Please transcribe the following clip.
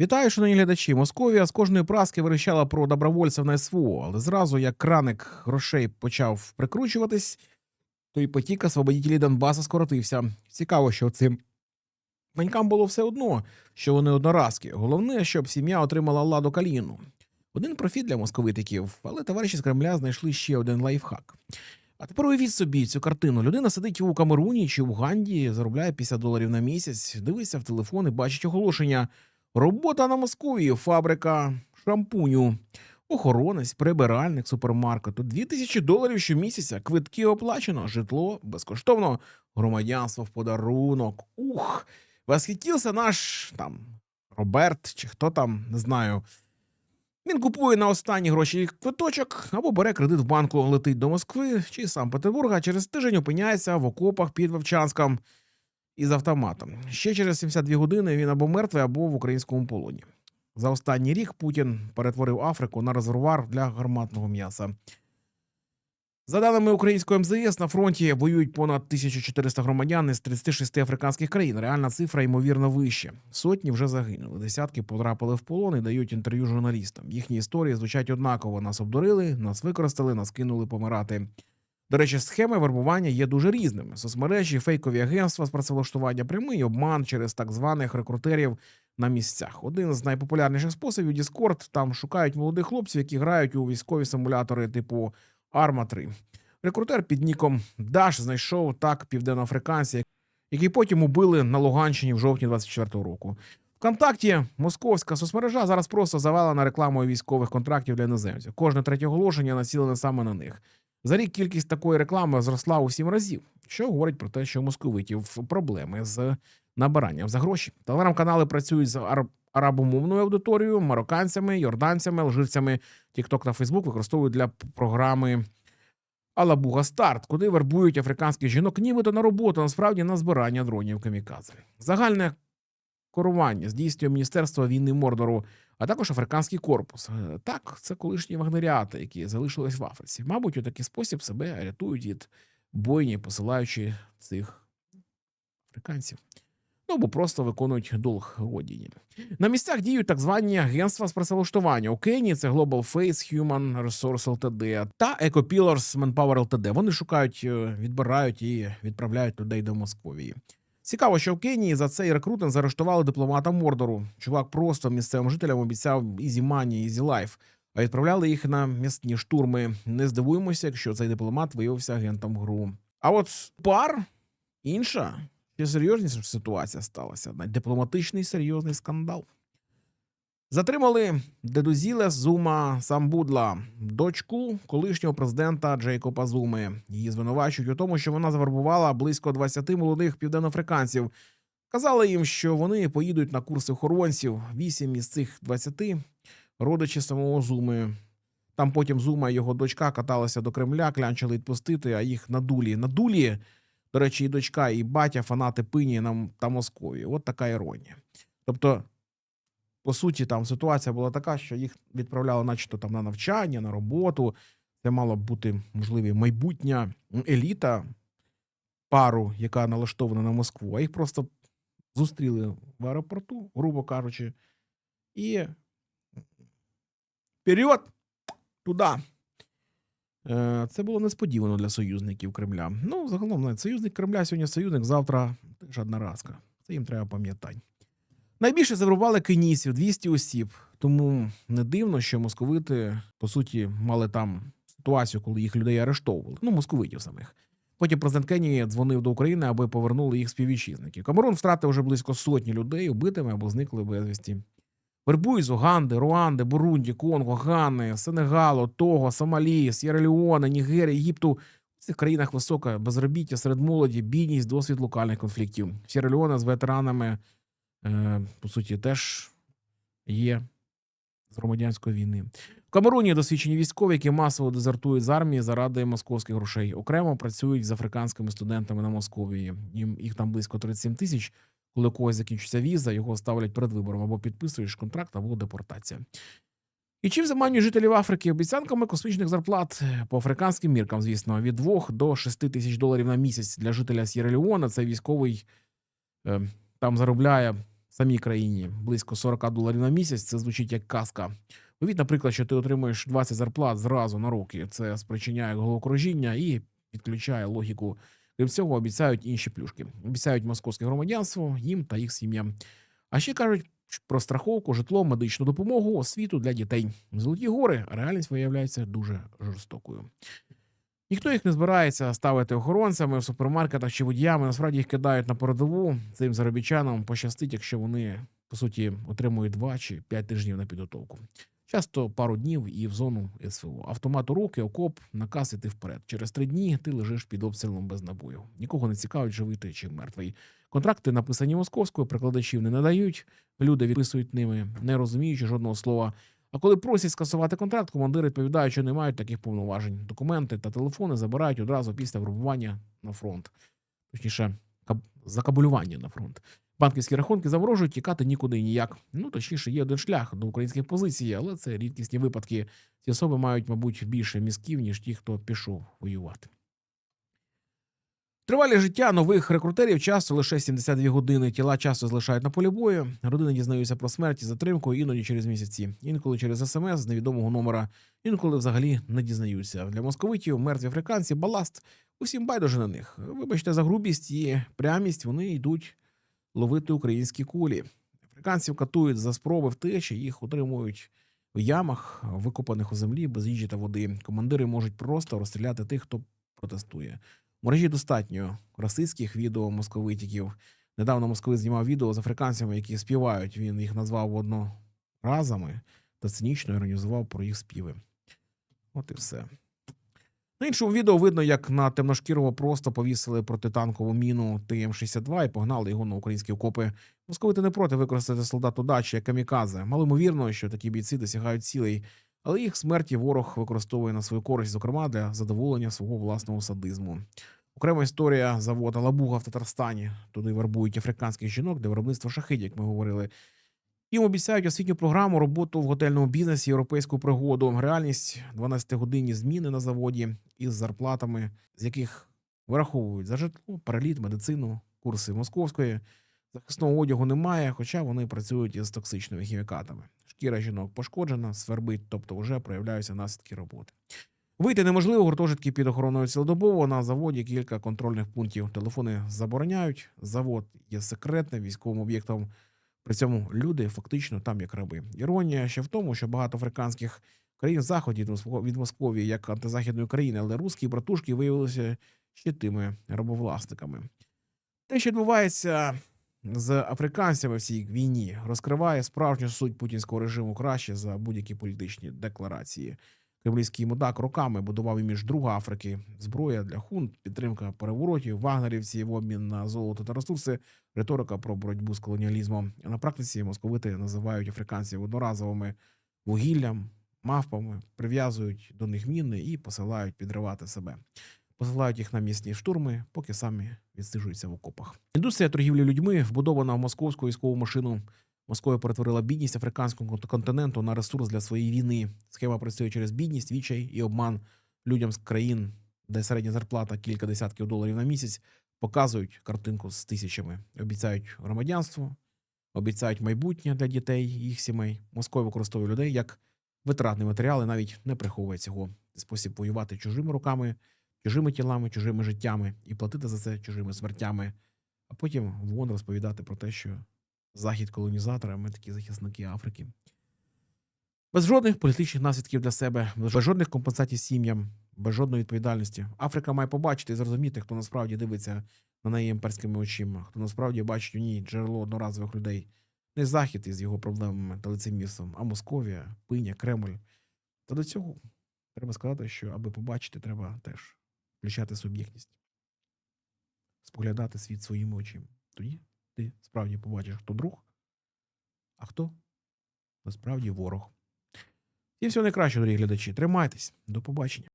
Вітаю, шановні глядачі. Московія з кожної праски вирішала про добровольців на СВО, але зразу як краник грошей почав прикручуватись, то й потік освободітелі Донбаса скоротився. Цікаво, що цим манькам було все одно, що вони одноразки. Головне, щоб сім'я отримала ладу каліну. Один профіт для московитиків, але товариші з Кремля знайшли ще один лайфхак. А тепер уявіть собі цю картину. Людина сидить у Камеруні чи в Уганді, заробляє 50 доларів на місяць, дивиться в телефон і бачить оголошення. Робота на Московії, фабрика шампуню, охоронець, прибиральник супермаркету. 2000 доларів щомісяця, квитки оплачено, житло безкоштовно, громадянство в подарунок. Ух! Восхитився наш там Роберт чи хто там, не знаю. Він купує на останні гроші квиточок або бере кредит в банку, летить до Москви чи Санкт-Петербурга, а через тиждень опиняється в окопах під Вовчанськом із автоматом. Ще через 72 години він або мертвий, або в українському полоні. За останній рік Путін перетворив Африку на резервуар для гарматного м'яса. За даними українського МЗС, на фронті воюють понад 1400 громадян із 36 африканських країн. Реальна цифра ймовірно вище. Сотні вже загинули. Десятки потрапили в полон і дають інтерв'ю журналістам. Їхні історії звучать однаково: нас обдурили, нас використали, нас кинули помирати. До речі, схеми вербування є дуже різними: соцмережі, фейкові агентства з працевлаштування, прямий обман через так званих рекрутерів на місцях. Один з найпопулярніших способів Discord. Там шукають молодих хлопців, які грають у військові симулятори типу Arma 3. Рекрутер під ніком Даш знайшов так південноафриканця, які потім убили на Луганщині в жовтні 24-го року. Вконтакті московська соцмережа зараз просто завалена рекламою військових контрактів для іноземців. Кожне третє оголошення націлене саме на них. За рік кількість такої реклами зросла у сім разів, що говорить про те, що у московитів проблеми з набиранням за гроші. Телеграм-канали працюють з ар- арабомовною аудиторією, марокканцями, йорданцями, алжирцями. TikTok та Facebook використовують для програми Алабуга Старт, куди вербують африканських жінок нібито на роботу, насправді на збирання дронів камікадзе. Загальне керування здійснює Міністерство війни Мордору, а також африканський корпус. Е, Так, це колишні вагнеріати, які залишились в Африці. Мабуть, у такий спосіб себе рятують від бойні, посилаючи цих африканців. Ну або просто виконують долг родині. На місцях діють так звані агентства з працевлаштування. У Кенії це Global Face, Human Resource Ltd та EcoPillars Manpower Ltd. Вони шукають, е, відбирають і відправляють людей до Московії. Цікаво, що в Кенії за цей рекрутинг заарештували дипломата Мордору. Чувак просто місцевим жителям обіцяв ізі мані, ізі лайф, а відправляли їх на місні штурми. Не здивуємося, якщо цей дипломат виявився агентом ГРУ. А от пар інша, ще серйозніша ситуація сталася. на Дипломатичний серйозний скандал. Затримали Дедузіле Зума Самбудла, дочку колишнього президента Джейкоба Зуми. Її звинувачують у тому, що вона завербувала близько 20 молодих південноафриканців. Казали їм, що вони поїдуть на курси охоронців. Вісім із цих 20 родичі самого Зуми. Там потім Зума і його дочка каталися до Кремля, клянчили відпустити, а їх надулі. Надулі, до речі, і дочка, і батя, фанати пині нам та Московії. От така іронія. Тобто, по суті, там ситуація була така, що їх відправляли, начебто, там на навчання, на роботу. Це мала б бути, можливо, майбутня еліта, пару, яка налаштована на Москву, а їх просто зустріли в аеропорту, грубо кажучи, і вперед туди. Е, Це було несподівано для союзників Кремля. Ну, загалом, навіть союзник Кремля сьогодні союзник, завтра теж одноразка. Це їм треба пам'ятати. Найбільше завербували кенійців 200 осіб, тому не дивно, що московити, по суті, мали там ситуацію, коли їх людей арештовували. Ну, московитів самих. Потім президент Кенії дзвонив до України, аби повернули їх співвітчизників. Камерун втратив вже близько сотні людей, убитими або зникли безвісті. Вербують з Уганди, Руанди, Бурунді, Конго, Гани, Сенегалу, Того, Сомалі, Сєра-Леоне, Нігерії, Єгипту. В цих країнах високе безробіття серед молоді, бідність, досвід локальних конфліктів. Сєра-Леоне з ветеранами, по суті, теж є з громадянської війни. В Камеруні досвідчені військові, які масово дезертують з армії заради московських грошей. Окремо працюють з африканськими студентами на Московії. Їм їх там близько 37 тисяч. Коли у когось закінчиться віза, його ставлять перед вибором або підписуєш контракт, або депортація. І чим заманюють жителів Африки обіцянками космічних зарплат по африканським міркам, звісно, від 2 до 6 тисяч доларів на місяць для жителя Сєра-Леона. Це військовий е, там заробляє в самій країні близько 40 доларів на місяць. Це звучить як казка. Уявіть, наприклад, що ти отримуєш 20 зарплат зразу на руки. Це спричиняє головокружіння і підключає логіку. Крім цього, обіцяють інші плюшки. Обіцяють московське громадянство їм та їх сім'ям. А ще кажуть про страховку, житло, медичну допомогу, освіту для дітей. Золоті гори реальність виявляється дуже жорстокою. Ніхто їх не збирається ставити охоронцями в супермаркетах чи водіями. Насправді їх кидають на передову. Цим заробітчанам пощастить, якщо вони по суті отримують два чи п'ять тижнів на підготовку. Часто пару днів і в зону СВО. Автомат у руки, окоп, наказ іти вперед. Через три дні ти лежиш під обстрілом без набою. Нікого не цікавить, живий ти чи мертвий. Контракти написані московською, прикладачів не надають. Люди відписують ними, не розуміючи жодного слова. А коли просять скасувати контракт, командири відповідають, що не мають таких повноважень. Документи та телефони забирають одразу після вербування на фронт, точніше, каб- закабулювання на фронт. Банківські рахунки заворожують, тікати нікуди і ніяк. Ну точніше, є один шлях до українських позицій, але це рідкісні випадки. Ці особи мають, мабуть, більше мізків, ніж ті, хто пішов воювати. Тривалість життя нових рекрутерів часто лише 72 години. Тіла часто залишають на полі бою. Родини дізнаються про смерть із затримкою іноді через місяці, інколи через смс з невідомого номера, інколи взагалі не дізнаються. Для московитів мертві африканці баласт. Усім байдуже на них. Вибачте за грубість і прямість. Вони йдуть ловити українські кулі. Африканців катують за спроби втечі, їх утримують в ямах, викопаних у землі без їжі та води. Командири можуть просто розстріляти тих, хто протестує. Мережі достатньо російських відео московитіків. Недавно московит знімав відео з африканцями, які співають. Він їх назвав одноразами та цинічно іронізував про їх співи. От і все. На іншому відео видно, як на темношкірого просто повісили протитанкову міну ТМ-62 і погнали його на українські окопи. Московити не проти використати солдат удачі як камікадзе. Малоймовірно, що такі бійці досягають цілей, але їх смерті ворог використовує на свою користь, зокрема для задоволення свого власного садизму. Окрема історія заводу Лабуга в Татарстані. Туди вербують африканських жінок для виробництва шахидів, як ми говорили. Їм обіцяють освітню програму, роботу в готельному бізнесі, європейську пригоду. Реальність 12-годинні зміни на заводі із зарплатами, з яких вираховують за житло, переліт, медицину, курси московської. Захисного одягу немає, хоча вони працюють із токсичними хімікатами. Шкіра жінок пошкоджена, свербить, тобто вже проявляються наслідки роботи. Вийти неможливо, гуртожитки під охороною цілодобово. На заводі кілька контрольних пунктів. Телефони забороняють. Завод є секретним військовим об'єктом. При цьому люди фактично там як раби. Іронія ще в тому, що багато африканських країн заході від Моско- Московії як антизахідної країни, але русські братушки виявилися ще тими рабовласниками. Те, що відбувається з африканцями в цій війні, розкриває справжню суть путінського режиму краще за будь-які політичні декларації. Кремлівський мудак роками будував імідж друга Африки, зброя для хунт, підтримка переворотів, вагнерівці в обмін на золото та ресурси, риторика про боротьбу з колоніалізмом. На практиці московити називають африканців одноразовими вугіллям, мавпами, прив'язують до них міни і посилають підривати себе. Посилають їх на місні штурми, поки самі відсиджуються в окопах. Індустрія торгівлі людьми вбудована в московську військову машину. Москва перетворила бідність африканського континенту на ресурс для своєї війни. Схема працює через бідність, відчай і обман людям з країн, де середня зарплата кілька десятків доларів на місяць, показують картинку з тисячами. Обіцяють громадянство, обіцяють майбутнє для дітей їх сімей. Москва використовує людей як витратний матеріал і навіть не приховує цього. Спосіб воювати чужими руками, чужими тілами, чужими життями і платити за це чужими смертями, а потім вон розповідати про те, що захід колонізатора, ми такі захисники Африки. Без жодних політичних наслідків для себе, без жодних компенсацій сім'ям, без жодної відповідальності. Африка має побачити і зрозуміти, хто насправді дивиться на неї імперськими очима, хто насправді бачить у ній джерело одноразових людей. Не захід із його проблемами та лицемірством, а Московія, Пиня, Кремль. Та до цього треба сказати, що аби побачити, треба теж включати суб'єктність, споглядати світ своїми очима. Тоді ти справді побачиш, хто друг, а хто насправді ворог. І всього найкращого, дорогі глядачі. Тримайтесь. До побачення.